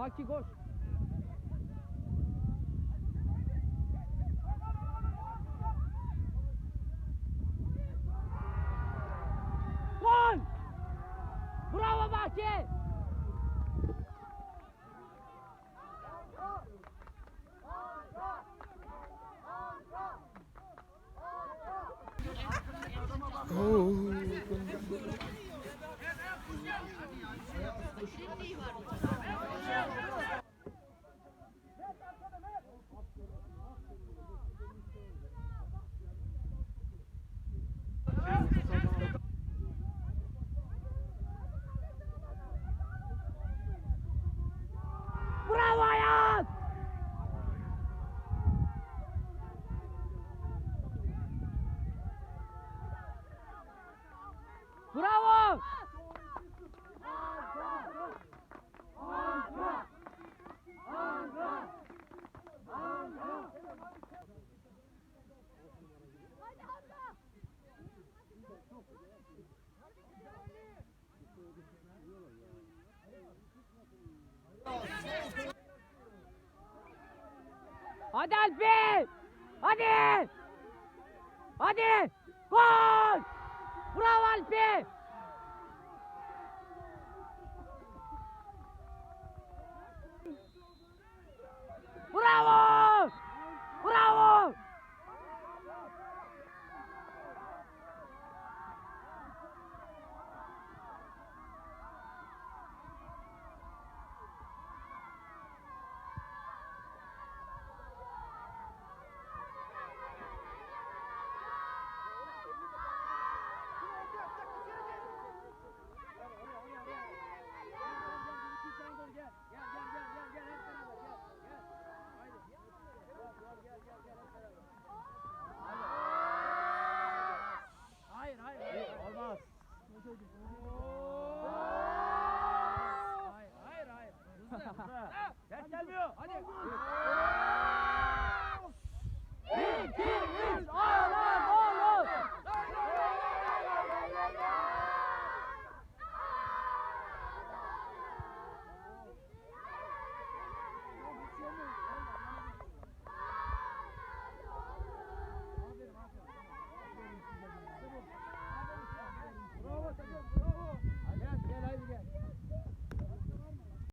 Baki koş. Gol! Bravo Bravo! Hadi Alpi! Hadi! Hadi! Gol! Bravo Alpi! Ses gelmiyor. Hadi.